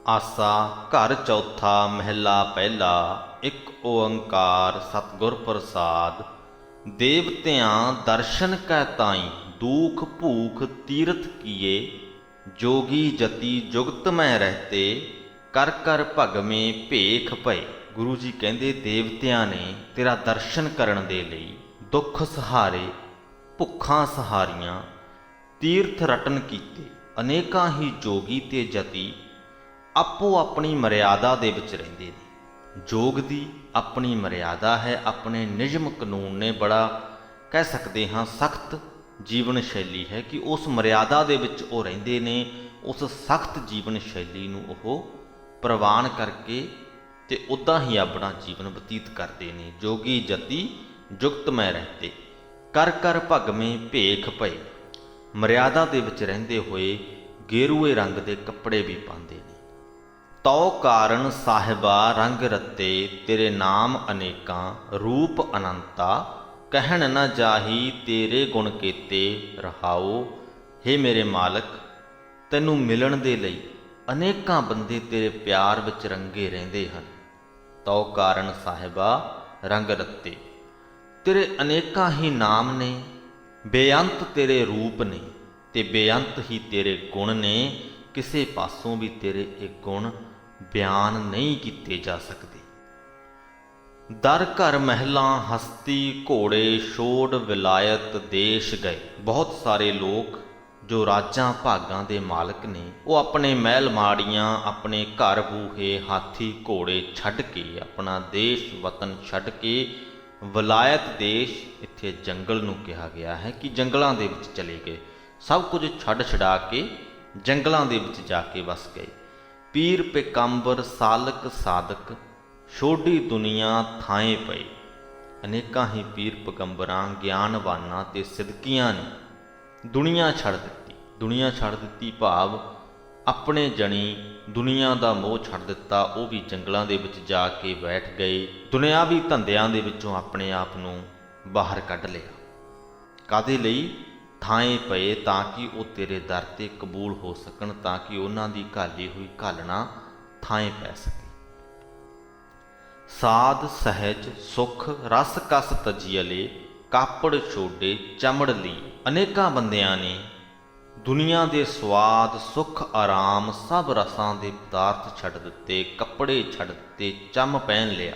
ਆਸਾ, ਘਰ ਚੌਥਾ ਮਹਿਲਾ ਪਹਿਲਾ, ਇੱਕ ਓੰਕਾਰ ਸਤਿਗੁਰ ਪ੍ਰਸਾਦ। ਦੇਵਤਿਆਂ ਦਰਸ਼ਨ ਕੈ ਤਾਈ, ਦੂਖ ਭੂਖ ਤੀਰਥ ਕੀਏ। ਜੋਗੀ ਜਤੀ ਜੁਗਤ ਮੈਂ ਰਹਤੇ, ਕਰ ਕਰ ਭਗਵੇਂ ਭੇਖ ਭਏ। ਗੁਰੂ ਜੀ ਕਹਿੰਦੇ, ਦੇਵਤਿਆਂ ਨੇ ਤੇਰਾ ਦਰਸ਼ਨ ਕਰਨ ਦੇ ਲਈ ਦੁੱਖ ਸਹਾਰੇ, ਭੁੱਖਾਂ ਸਹਾਰੀਆਂ, ਤੀਰਥ ਰਟਨ ਕੀਤੇ। ਅਨੇਕਾਂ ਹੀ ਜੋਗੀ ਤੇ ਜਤੀ ਆਪੋ ਆਪਣੀ ਮਰਿਆਦਾ ਦੇ ਵਿੱਚ ਰਹਿੰਦੇ ਨੇ। ਜੋਗ ਦੀ ਆਪਣੀ ਮਰਿਆਦਾ ਹੈ, ਆਪਣੇ ਨਿਯਮ ਕਾਨੂੰਨ ਨੇ ਬੜਾ ਕਹਿ ਸਕਦੇ ਹਾਂ ਸਖਤ ਜੀਵਨ ਸ਼ੈਲੀ ਹੈ ਕਿ ਉਸ ਮਰਿਆਦਾ ਦੇ ਵਿੱਚ ਉਹ ਰਹਿੰਦੇ ਨੇ, ਉਸ ਸਖਤ ਜੀਵਨ ਸ਼ੈਲੀ ਨੂੰ ਉਹ ਪ੍ਰਵਾਨ ਕਰਕੇ ਤੇ ਉਦਾਂ ਹੀ ਆਪਣਾ ਜੀਵਨ ਬਤੀਤ ਕਰਦੇ ਨੇ, ਜੋਗੀ, ਜਤੀ, ਜੁਗਤ ਮੈਂ ਰਹਤੇ ਕਰ ਕਰ ਭਗਵੇਂ ਭੇਖ ਭਈ ਮਰਿਆਦਾ ਦੇ ਵਿੱਚ ਰਹਿੰਦੇ ਹੋਏ ਗੇਰੂਏ ਰੰਗ ਦੇ ਕੱਪੜੇ ਵੀ ਪਾਉਂਦੇ ਨੇ। ਤਉ ਕਾਰਨ ਸਾਹਿਬਾ ਰੰਗ ਰਤੇ, ਤੇਰੇ ਨਾਮ ਅਨੇਕਾਂ, ਰੂਪ ਅਨੰਤਾ ਕਹਿਣ ਨਾ ਜਾਹੀ ਤੇਰੇ ਗੁਣ ਕੀਤੇ ਰਹਾਓ। हे ਮੇਰੇ ਮਾਲਕ, ਤੈਨੂੰ ਮਿਲਣ ਦੇ ਲਈ ਅਨੇਕਾਂ ਬੰਦੇ ਤੇਰੇ ਪਿਆਰ ਵਿੱਚ ਰੰਗੇ ਰਹਿੰਦੇ ਹਨ। ਤਉ ਕਾਰਨ ਸਾਹਿਬਾ, ਰੰਗ ਰਤੇ। ਤੇਰੇ ਅਨੇਕਾਂ ਹੀ ਨਾਮ ਨੇ, ਬੇਅੰਤ ਤੇਰੇ ਰੂਪ ਨੇ, ਤੇ ਬੇਅੰਤ ਹੀ ਤੇਰੇ ਗੁਣ ਨੇ। ਕਿਸੇ ਪਾਸੋਂ ਵੀ ਤੇਰੇ ਇਹ ਗੁਣ ਬਿਆਨ ਨਹੀਂ ਕੀਤੇ ਜਾ ਸਕਦੇ। ਦਰ ਘਰ ਮਹਿਲਾਂ ਹਸਤੀ ਘੋੜੇ ਛੋੜ ਵਿਲਾਇਤ ਦੇਸ਼ ਗਏ। ਬਹੁਤ ਸਾਰੇ ਲੋਕ ਜੋ ਰਾਜਾਂ ਭਾਗਾਂ ਦੇ ਮਾਲਕ ਨੇ, ਉਹ ਆਪਣੇ ਮਹਿਲ ਮਾੜੀਆਂ, ਆਪਣੇ ਘਰ ਬੂਹੇ ਹਾਥੀ ਘੋੜੇ ਛੱਡ ਕੇ, ਆਪਣਾ ਦੇਸ਼ ਵਤਨ ਛੱਡ ਕੇ ਵਿਲਾਇਤ ਦੇਸ਼ ਇੱਥੇ ਜੰਗਲ ਨੂੰ ਕਿਹਾ ਗਿਆ ਹੈ ਕਿ ਜੰਗਲਾਂ ਦੇ ਵਿੱਚ ਚਲੇ ਗਏ। ਸਭ ਕੁਝ ਛੱਡ ਛਡਾ ਕੇ ਜੰਗਲਾਂ ਦੇ ਵਿੱਚ ਜਾ ਕੇ ਵਸ ਗਏ। ਪੀਰ ਪਿਕੰਬਰ, ਸਾਲਕ, ਸਾਦਕ ਛੋਡੀ ਦੁਨੀਆ ਥਾਏ ਪਏ ਅਨੇਕਾਂ ਹੀ ਪੀਰ ਪਗੰਬਰਾਂ ਗਿਆਨਵਾਨਾਂ ਤੇ ਸਿਦਕੀਆਂ ਨੇ ਦੁਨੀਆ ਛੱਡ ਦਿੱਤੀ। ਦੁਨੀਆ ਛੱਡ ਦਿੱਤੀ ਭਾਵ ਆਪਣੇ ਜਣੀ ਦੁਨੀਆ ਦਾ ਮੋਹ ਛੱਡ ਦਿੱਤਾ। ਉਹ ਵੀ ਜੰਗਲਾਂ ਦੇ ਵਿੱਚ ਜਾ ਕੇ ਬੈਠ ਗਏ ਦੁਨਿਆਵੀ ਧੰਦਿਆਂ ਦੇ ਵਿੱਚੋਂ ਆਪਣੇ ਆਪ ਨੂੰ ਬਾਹਰ ਕੱਢ ਲਿਆ। ਕਾਦੇ ਲਈ? ਥਾਏ ਪਏ ਤਾਂ ਕਿ ਉਹ ਤੇਰੇ ਦਰ ਤੇ ਕਬੂਲ ਹੋ ਸਕਣ, ਤਾਂ ਕਿ ਉਹਨਾਂ ਦੀ ਘਾਲੀ ਹੋਈ ਘਾਲਣਾ ਥਾਏ ਪੈ ਸਕੇ। ਸਾਧ ਸਹਿਜ ਸੁਖ ਰਸ ਕਸ ਤਜੀਲੇ ਕਾਪੜ ਛੋਡੇ ਚਮੜ ਲਈ ਅਨੇਕਾਂ ਬੰਦਿਆਂ ਨੇ ਦੁਨੀਆ ਦੇ ਸਵਾਦ, ਸੁਖ, ਆਰਾਮ ਸਭ ਰਸਾਂ ਦੇ ਪਦਾਰਥ ਛੱਡ ਦਿੱਤੇ, ਕੱਪੜੇ ਛੱਡ ਦਿੱਤੇ, ਚਮ ਪਹਿਨ ਲਿਆ।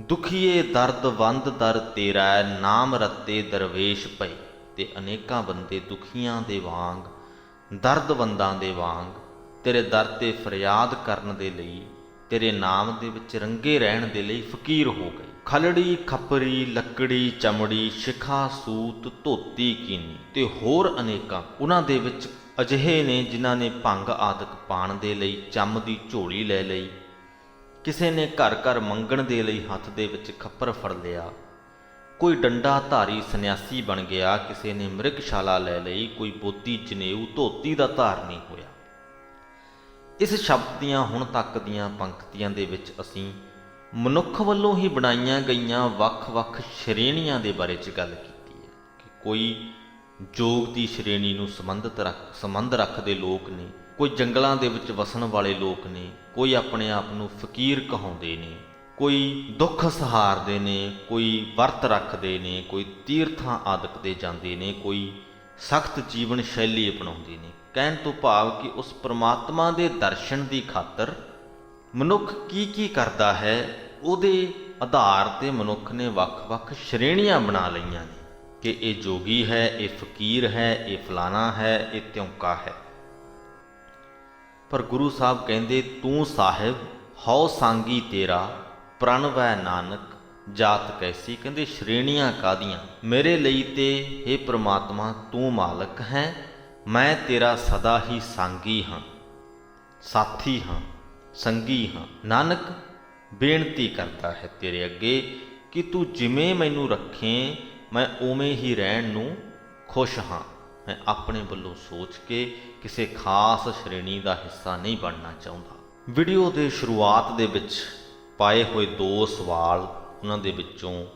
ਦੁਖੀਏ ਦਰਦ ਵੰਦ ਦਰ ਤੇਰਾ, ਨਾਮ ਰਤੇ ਦਰਵੇਸ਼ ਪਏ ਤੇ ਅਨੇਕਾਂ ਬੰਦੇ ਦੁਖੀਆਂ ਦੇ ਵਾਂਗ ਦਰਦਵੰਦਾਂ ਦੇ ਵਾਂਗ, ਤੇਰੇ ਦਰ ਤੇ ਫਰਿਆਦ ਕਰਨ ਦੇ ਲਈ ਤੇਰੇ ਨਾਮ ਦੇ ਵਿੱਚ ਰੰਗੇ ਰਹਿਣ ਦੇ ਲਈ ਫਕੀਰ ਹੋ ਗਏ। ਖਲੜੀ, ਖੱਪਰੀ, ਲੱਕੜੀ, ਚਮੜੀ, ਸ਼ਿਖਾ, ਸੂਤ, ਧੋਤੀ, ਕੀਨੀ ਤੇ ਹੋਰ ਅਨੇਕਾਂ ਉਹਨਾਂ ਦੇ ਵਿੱਚ ਅਜਿਹੇ ਨੇ ਜਿਨ੍ਹਾਂ ਨੇ ਭੰਗ ਆਦਿਕ ਪਾਣ ਦੇ ਲਈ, ਚੰਮ ਦੀ ਝੋਲੀ ਲੈ ਲਈ। ਕਿਸੇ ਨੇ ਘਰ ਘਰ ਮੰਗਣ ਦੇ ਲਈ ਹੱਥ ਦੇ ਵਿੱਚ ਖੱਪਰ ਫੜ ਲਿਆ। ਕੋਈ ਡੰਡਾ ਧਾਰੀ ਸੰਨਿਆਸੀ ਬਣ ਗਿਆ, ਕਿਸੇ ਨੇ ਮ੍ਰਿਗਸ਼ਾਲਾ ਲੈ ਲਈ, ਕੋਈ ਬੋਤੀ ਜਨੇਊ ਧੋਤੀ ਦਾ ਧਾਰਨੀ ਹੋਇਆ। ਇਸ ਸ਼ਬਦ ਦੀਆਂ ਹੁਣ ਤੱਕ ਦੀਆਂ ਪੰਕਤੀਆਂ ਦੇ ਵਿੱਚ ਅਸੀਂ ਮਨੁੱਖ ਵੱਲੋਂ ਹੀ ਬਣਾਈਆਂ ਗਈਆਂ ਵੱਖ-ਵੱਖ ਸ਼੍ਰੇਣੀਆਂ ਦੇ ਬਾਰੇ ਚ ਗੱਲ ਕੀਤੀ ਹੈ ਕਿ ਕੋਈ ਜੋਗ ਦੀ ਸ਼੍ਰੇਣੀ ਨੂੰ ਸੰਬੰਧਿਤ ਰੱਖ, ਸੰਬੰਧ ਰੱਖਦੇ ਲੋਕ ਨੇ, ਕੋਈ ਜੰਗਲਾਂ ਦੇ ਵਿੱਚ ਵਸਣ ਵਾਲੇ ਲੋਕ ਨੇ, ਕੋਈ ਆਪਣੇ ਆਪ ਨੂੰ ਫਕੀਰ ਕਹਾਉਂਦੇ ਨੇ, ਕੋਈ ਦੁੱਖ ਸਹਾਰਦੇ ਨੇ, ਕੋਈ ਵਰਤ ਰੱਖਦੇ ਨੇ, ਕੋਈ ਤੀਰਥਾਂ ਆਦਿਕ ਦੇ ਜਾਂਦੇ ਨੇ, ਕੋਈ ਸਖਤ ਜੀਵਨ ਸ਼ੈਲੀ ਅਪਣਾਉਂਦੇ ਨੇ ਕਹਿਣ ਤੋਂ ਭਾਵ ਕਿ ਉਸ ਪ੍ਰਮਾਤਮਾ ਦੇ ਦਰਸ਼ਨ ਦੀ ਖਾਤਰ ਮਨੁੱਖ ਕੀ ਕੀ ਕਰਦਾ ਹੈ, ਉਹਦੇ ਆਧਾਰ ਤੇ ਮਨੁੱਖ ਨੇ ਵੱਖ-ਵੱਖ ਸ਼੍ਰੇਣੀਆਂ ਬਣਾ ਲਈਆਂ ਨੇ ਕਿ ਇਹ ਜੋਗੀ ਹੈ, ਇਹ ਫਕੀਰ ਹੈ, ਇਹ ਫਲਾਣਾ ਹੈ, ਇਹ ਤਿਉਂਕਾ ਹੈ। ਪਰ ਗੁਰੂ ਸਾਹਿਬ ਕਹਿੰਦੇ, ਤੂੰ ਸਾਹਿਬ, ਹਉ ਸੰਗੀ ਤੇਰਾ ਪ੍ਰਣਵੈ ਨਾਨਕ, ਜਾਤ ਕੈਸੀ? ਕਹਿੰਦੇ, ਸ਼੍ਰੇਣੀਆਂ ਕਾਦੀਆਂ ਮੇਰੇ ਲਈ ਤੇ हे ਪ੍ਰਮਾਤਮਾ, ਤੂੰ ਮਾਲਕ ਹੈ ਮੈਂ ਤੇਰਾ ਸਦਾ ਹੀ ਸੰਗੀ ਹਾਂ, ਸਾਥੀ ਹਾਂ, ਸੰਗੀ ਹਾਂ। ਨਾਨਕ, ਬੇਨਤੀ ਕਰਦਾ ਹੈ ਤੇਰੇ ਅੱਗੇ ਕਿ ਤੂੰ ਜਿਵੇਂ ਮੈਨੂੰ ਰੱਖੇ, ਮੈਂ ਉਵੇਂ ਹੀ ਰਹਿਣ ਨੂੰ ਖੁਸ਼ ਹਾਂ। ਮੈਂ ਆਪਣੇ ਵੱਲੋਂ ਸੋਚ ਕੇ ਕਿਸੇ ਖਾਸ ਸ਼੍ਰੇਣੀ ਦਾ ਹਿੱਸਾ ਨਹੀਂ ਬਣਨਾ ਚਾਹੁੰਦਾ। ਵੀਡੀਓ ਦੇ ਸ਼ੁਰੂਆਤ ਦੇ ਵਿੱਚ ਪਾਏ ਹੋਏ ਦੋ ਸਵਾਲ ਉਹਨਾਂ ਦੇ ਵਿੱਚੋਂ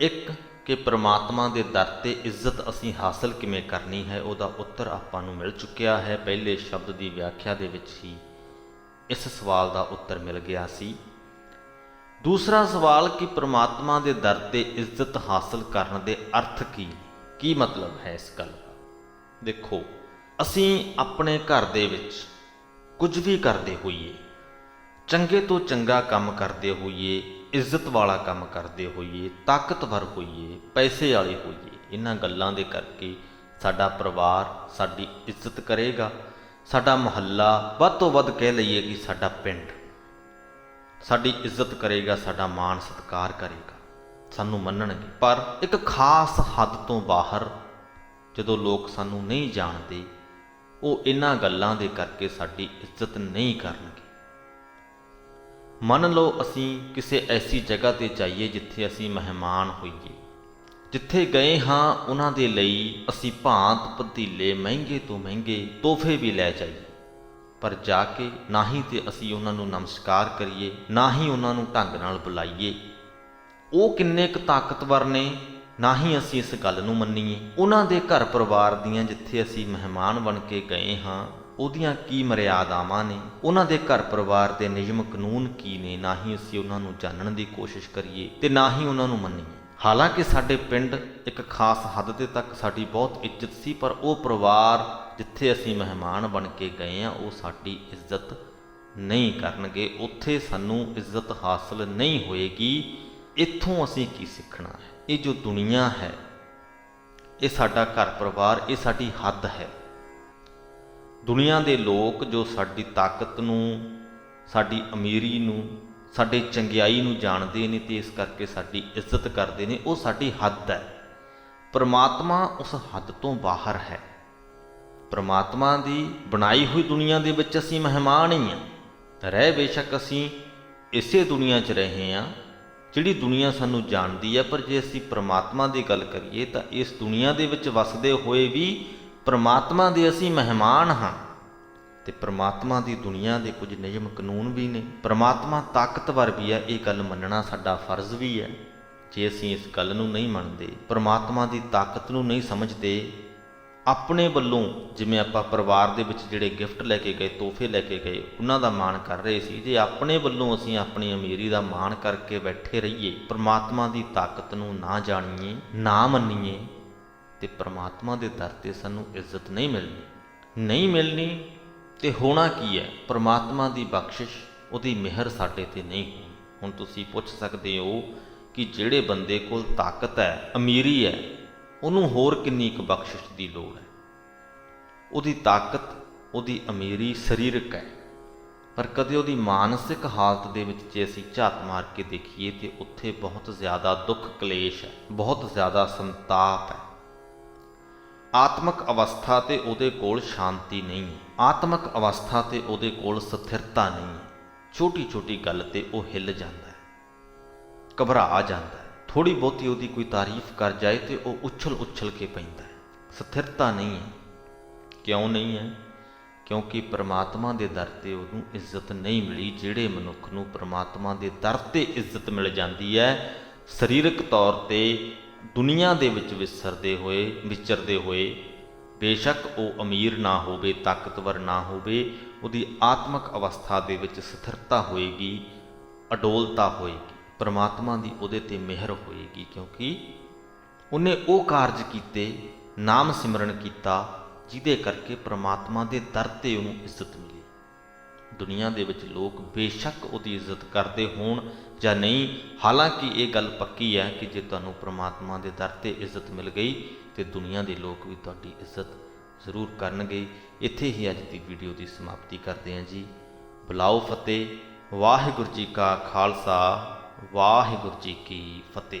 ਇੱਕ ਕਿ ਪ੍ਰਮਾਤਮਾ ਦੇ ਦਰ ਤੇ ਇੱਜ਼ਤ ਅਸੀਂ ਹਾਸਲ ਕਿਵੇਂ ਕਰਨੀ ਹੈ, ਉਹਦਾ ਉੱਤਰ ਆਪਾਂ ਨੂੰ ਮਿਲ ਚੁੱਕਿਆ ਹੈ। ਪਹਿਲੇ ਸ਼ਬਦ ਦੀ ਵਿਆਖਿਆ ਦੇ ਵਿੱਚ ਹੀ ਇਸ ਸਵਾਲ ਦਾ ਉੱਤਰ ਮਿਲ ਗਿਆ ਸੀ। ਦੂਸਰਾ ਸਵਾਲ ਕਿ ਪ੍ਰਮਾਤਮਾ ਦੇ ਦਰ ਤੇ ਇੱਜ਼ਤ ਹਾਸਲ ਕਰਨ ਦੇ ਅਰਥ ਕੀ? ਕੀ ਮਤਲਬ ਹੈ ਇਸ ਗੱਲ ਦਾ? ਦੇਖੋ, ਅਸੀਂ ਆਪਣੇ ਘਰ ਦੇ ਵਿੱਚ ਕੁਝ ਵੀ ਕਰਦੇ ਹੋਈਏ, ਚੰਗੇ ਤੋਂ ਚੰਗਾ ਕੰਮ ਕਰਦੇ ਹੋਈਏ ਇੱਜ਼ਤ ਵਾਲਾ ਕੰਮ ਕਰਦੇ ਹੋਈਏ, ਤਾਕਤਵਰ ਹੋਈਏ, ਪੈਸੇ ਵਾਲੇ ਹੋਈਏ, ਇਹਨਾਂ ਗੱਲਾਂ ਦੇ ਕਰਕੇ ਸਾਡਾ ਪਰਿਵਾਰ ਸਾਡੀ ਇੱਜ਼ਤ ਕਰੇਗਾ। ਸਾਡਾ ਮੁਹੱਲਾ ਵੱਧ ਤੋਂ ਵੱਧ ਕਹਿ ਲਈਏ ਕਿ ਸਾਡਾ ਪਿੰਡ ਸਾਡੀ ਇੱਜ਼ਤ ਕਰੇਗਾ, ਸਾਡਾ ਮਾਣ ਸਤਿਕਾਰ ਕਰੇਗਾ। ਸਾਨੂੰ ਮੰਨਣਗੇ। ਪਰ ਇੱਕ ਖਾਸ ਹੱਦ ਤੋਂ ਬਾਹਰ ਜਦੋਂ ਲੋਕ ਸਾਨੂੰ ਨਹੀਂ ਜਾਣਦੇ, ਉਹ ਇਹਨਾਂ ਗੱਲਾਂ ਦੇ ਕਰਕੇ ਸਾਡੀ ਇੱਜ਼ਤ ਨਹੀਂ ਕਰਨਗੇ। ਮੰਨ ਲਓ ਅਸੀਂ ਕਿਸੇ ਐਸੀ ਜਗ੍ਹਾ ਤੇ ਜਾਈਏ ਜਿੱਥੇ ਅਸੀਂ ਮਹਿਮਾਨ ਹੋਈਏ। ਜਿੱਥੇ ਗਏ ਹਾਂ, ਉਹਨਾਂ ਦੇ ਲਈ ਅਸੀਂ ਭਾਂਤ ਪਤੀਲੇ ਮਹਿੰਗੇ ਤੋਂ ਮਹਿੰਗੇ ਤੋਹਫੇ ਵੀ ਲੈ ਜਾਈਏ। ਪਰ ਜਾ ਕੇ ਨਾ ਹੀ ਤੇ ਅਸੀਂ ਉਹਨਾਂ ਨੂੰ ਨਮਸਕਾਰ ਕਰੀਏ, ਨਾ ਹੀ ਉਹਨਾਂ ਨੂੰ ਢੰਗ ਨਾਲ ਬੁਲਾਈਏ। ਉਹ ਕਿੰਨੇ ਕੁ ਤਾਕਤਵਰ ਨੇ, ਨਾ ਹੀ ਅਸੀਂ ਇਸ ਗੱਲ ਨੂੰ ਮੰਨੀਏ। ਉਹਨਾਂ ਦੇ ਘਰ ਪਰਿਵਾਰ ਦੀਆਂ ਜਿੱਥੇ ਅਸੀਂ ਮਹਿਮਾਨ ਬਣ ਕੇ ਗਏ ਹਾਂ ਉਹਦੀਆਂ ਕੀ ਮਰਿਆਦਾਵਾਂ ਨੇ? ਉਹਨਾਂ ਦੇ ਘਰ ਪਰਿਵਾਰ ਦੇ ਨਿਯਮ ਕਾਨੂੰਨ ਕੀ ਨੇ? ਨਾ ਹੀ ਅਸੀਂ ਉਹਨਾਂ ਨੂੰ ਜਾਣਨ ਦੀ ਕੋਸ਼ਿਸ਼ ਕਰੀਏ ਤੇ ਨਾ ਹੀ ਉਹਨਾਂ ਨੂੰ ਮੰਨੀਏ। ਹਾਲਾਂਕਿ ਸਾਡੇ ਪਿੰਡ ਇੱਕ ਖਾਸ ਹੱਦ ਤੇ ਤੱਕ ਸਾਡੀ ਬਹੁਤ ਇੱਜ਼ਤ ਸੀ, ਪਰ ਉਹ ਪਰਿਵਾਰ ਜਿੱਥੇ ਅਸੀਂ ਮਹਿਮਾਨ ਬਣ ਕੇ ਗਏ ਆ ਉਹ ਸਾਡੀ ਇੱਜ਼ਤ ਨਹੀਂ ਕਰਨਗੇ। ਉੱਥੇ ਸਾਨੂੰ ਇੱਜ਼ਤ ਹਾਸਲ ਨਹੀਂ ਹੋਏਗੀ। ਇੱਥੋਂ ਅਸੀਂ ਕੀ ਸਿੱਖਣਾ ਹੈ? ਇਹ ਜੋ ਦੁਨੀਆ ਹੈ, ਇਹ ਸਾਡਾ ਘਰ ਪਰਿਵਾਰ, ਇਹ ਸਾਡੀ ਹੱਦ ਹੈ। ਦੁਨੀਆ ਦੇ ਲੋਕ ਜੋ ਸਾਡੀ ਤਾਕਤ ਨੂੰ, ਸਾਡੀ ਅਮੀਰੀ ਨੂੰ, ਸਾਡੇ ਚੰਗਿਆਈ ਨੂੰ ਜਾਣਦੇ ਨੇ ਤੇ ਇਸ ਕਰਕੇ ਸਾਡੀ ਇੱਜ਼ਤ ਕਰਦੇ ਨੇ, ਉਹ ਸਾਡੀ ਹੱਦ ਹੈ। ਪਰਮਾਤਮਾ ਉਸ ਹੱਦ ਤੋਂ ਬਾਹਰ ਹੈ। ਪਰਮਾਤਮਾ ਦੀ ਬਣਾਈ ਹੋਈ ਦੁਨੀਆ ਦੇ ਵਿੱਚ ਅਸੀਂ ਮਹਿਮਾਨ ਹੀ ਹਾਂ। ਰਹਿ ਬੇਸ਼ੱਕ ਅਸੀਂ ਇਸੇ ਦੁਨੀਆ 'ਚ ਰਹੇ ਹਾਂ, ਜਿਹੜੀ ਦੁਨੀਆ ਸਾਨੂੰ ਜਾਣਦੀ ਹੈ, ਪਰ ਜੇ ਅਸੀਂ ਪਰਮਾਤਮਾ ਦੀ ਗੱਲ ਕਰੀਏ ਤਾਂ ਇਸ ਦੁਨੀਆ ਦੇ ਵਿੱਚ ਵਸਦੇ ਹੋਏ ਵੀ ਪਰਮਾਤਮਾ ਦੇ ਅਸੀਂ ਮਹਿਮਾਨ ਹਾਂ ਤੇ ਪਰਮਾਤਮਾ ਦੀ ਦੁਨੀਆ ਦੇ ਕੁਝ ਨਿਯਮ ਕਾਨੂੰਨ ਵੀ ਨੇ। ਪਰਮਾਤਮਾ ਤਾਕਤਵਰ ਵੀ ਹੈ, ਇਹ ਗੱਲ ਮੰਨਣਾ ਸਾਡਾ ਫਰਜ਼ ਵੀ ਹੈ। ਜੇ ਅਸੀਂ ਇਸ ਗੱਲ ਨੂੰ ਨਹੀਂ ਮੰਨਦੇ, ਪਰਮਾਤਮਾ ਦੀ ਤਾਕਤ ਨੂੰ ਨਹੀਂ ਸਮਝਦੇ, ਆਪਣੇ ਵੱਲੋਂ ਜਿਵੇਂ ਆਪਾਂ ਪਰਿਵਾਰ ਦੇ ਵਿੱਚ ਜਿਹੜੇ ਗਿਫਟ ਲੈ ਕੇ ਗਏ, ਤੋਹਫੇ ਲੈ ਕੇ ਗਏ, ਉਹਨਾਂ ਦਾ ਮਾਣ ਕਰ ਰਹੇ ਸੀ, ਜੇ ਆਪਣੇ ਵੱਲੋਂ ਅਸੀਂ ਆਪਣੀ ਅਮੀਰੀ ਦਾ ਮਾਣ ਕਰਕੇ ਬੈਠੇ ਰਹੀਏ, ਪਰਮਾਤਮਾ ਦੀ ਤਾਕਤ ਨੂੰ ਨਾ ਜਾਣੀਏ, ਨਾ ਮੰਨੀਏ ਤੇ ਪ੍ਰਮਾਤਮਾ ਦੇ ਦਰ ਤੇ ਸਾਨੂੰ ਇੱਜ਼ਤ ਨਹੀਂ ਮਿਲਣੀ। ਨਹੀਂ ਮਿਲਣੀ ਤੇ ਹੋਣਾ ਕੀ ਹੈ? ਪ੍ਰਮਾਤਮਾ ਦੀ ਬਖਸ਼ਿਸ਼, ਉਹਦੀ ਮਿਹਰ ਸਾਡੇ ਤੇ ਨਹੀਂ ਹੋਣੀ। ਹੁਣ ਤੁਸੀਂ ਪੁੱਛ ਸਕਦੇ ਹੋ ਕਿ ਜਿਹੜੇ ਬੰਦੇ ਕੋਲ ਤਾਕਤ ਹੈ, ਅਮੀਰੀ ਹੈ, ਉਹਨੂੰ ਹੋਰ ਕਿੰਨੀ ਕੁ ਬਖਸ਼ਿਸ਼ ਦੀ ਲੋੜ ਹੈ? ਉਹਦੀ ਤਾਕਤ, ਉਹਦੀ ਅਮੀਰੀ ਸਰੀਰਕ ਹੈ। ਪਰ ਕਦੇ ਉਹਦੀ ਮਾਨਸਿਕ ਹਾਲਤ ਦੇ ਵਿੱਚ ਜੇ ਅਸੀਂ ਝਾਤ ਮਾਰ ਕੇ ਦੇਖੀਏ ਤੇ ਉੱਥੇ ਬਹੁਤ ਜ਼ਿਆਦਾ ਦੁੱਖ ਕਲੇਸ਼ ਹੈ, ਬਹੁਤ ਜ਼ਿਆਦਾ ਸੰਤਾਪ ਹੈ। ਆਤਮਿਕ ਅਵਸਥਾ ਤੇ ਉਹਦੇ ਕੋਲ ਸ਼ਾਂਤੀ ਨਹੀਂ। ਹੈ ਆਤਮਿਕ ਅਵਸਥਾ ਤੇ ਉਹਦੇ ਕੋਲ ਸਥਿਰਤਾ ਨਹੀਂ। ਹੈ ਛੋਟੀ ਛੋਟੀ ਗੱਲ ਤੇ ਉਹ ਹਿੱਲ ਜਾਂਦਾ ਹੈ। ਘਬਰਾ ਜਾਂਦਾ ਹੈ। ਥੋੜੀ ਬਹੁਤੀ ਉਹਦੀ ਕੋਈ ਤਾਰੀਫ ਕਰ ਜਾਏ ਤੇ ਉਹ ਉਛਲ ਉਛਲ ਕੇ ਪੈਂਦਾ ਹੈ। ਸਥਿਰਤਾ ਨਹੀਂ ਹੈ। ਕਿਉਂ ਨਹੀਂ ਹੈ? ਕਿਉਂਕਿ ਪ੍ਰਮਾਤਮਾ ਦੇ ਦਰ ਤੇ ਉਹਨੂੰ ਇੱਜ਼ਤ ਨਹੀਂ ਮਿਲੀ, ਜਿਹੜੇ ਮਨੁੱਖ ਨੂੰ ਪ੍ਰਮਾਤਮਾ ਦੇ ਦਰ ਤੇ ਇੱਜ਼ਤ ਮਿਲ ਜਾਂਦੀ ਹੈ, ਸਰੀਰਕ ਤੌਰ ਤੇ ਦੁਨੀਆ ਦੇ ਵਿੱਚ ਵਿਸਰਦੇ ਹੋਏ, ਵਿਚਰਦੇ ਹੋਏ, ਬੇਸ਼ੱਕ ਉਹ ਅਮੀਰ ਨਾ ਹੋਵੇ, ਤਾਕਤਵਰ ਨਾ ਹੋਵੇ, ਉਹਦੀ ਆਤਮਿਕ ਅਵਸਥਾ ਦੇ ਵਿੱਚ ਸਥਿਰਤਾ ਹੋਏਗੀ, ਅਡੋਲਤਾ ਹੋਏਗੀ, ਪਰਮਾਤਮਾ ਦੀ ਉਹਦੇ ਤੇ ਮਿਹਰ ਹੋਏਗੀ, ਕਿਉਂਕਿ ਉਹਨੇ ਉਹ ਕਾਰਜ ਕੀਤੇ, ਨਾਮ ਸਿਮਰਨ ਕੀਤਾ, ਜਿਹਦੇ ਕਰਕੇ ਪਰਮਾਤਮਾ ਦੇ ਦਰ ਤੇ ਉਹਨੂੰ ਇੱਜ਼ਤ ਮਿਲੀ। ਦੁਨੀਆ ਦੇ ਵਿੱਚ ਲੋਕ ਬੇਸ਼ੱਕ ਉਹਦੀ ਇੱਜ਼ਤ ਕਰਦੇ ਹੋਣ ਜਾਂ ਨਹੀਂ, ਹਾਲਾਂਕਿ ਇਹ ਗੱਲ ਪੱਕੀ ਹੈ ਕਿ ਜੇ ਤੁਹਾਨੂੰ ਪ੍ਰਮਾਤਮਾ ਦੇ ਦਰ ਤੇ ਇੱਜ਼ਤ ਮਿਲ ਗਈ, ਤੇ ਦੁਨੀਆ ਦੇ ਲੋਕ ਵੀ ਤੁਹਾਡੀ ਇੱਜ਼ਤ ਜ਼ਰੂਰ ਕਰਨਗੇ। ਇੱਥੇ ਹੀ ਅੱਜ ਦੀ ਵੀਡੀਓ ਦੀ ਸਮਾਪਤੀ ਕਰਦੇ ਹਾਂ ਜੀ। ਬੁਲਾਓ ਫਤਿਹ। ਵਾਹਿਗੁਰੂ ਜੀ ਕਾ ਖਾਲਸਾ। ਵਾਹਿਗੁਰੂ ਜੀ ਕੀ ਫਤਿਹ।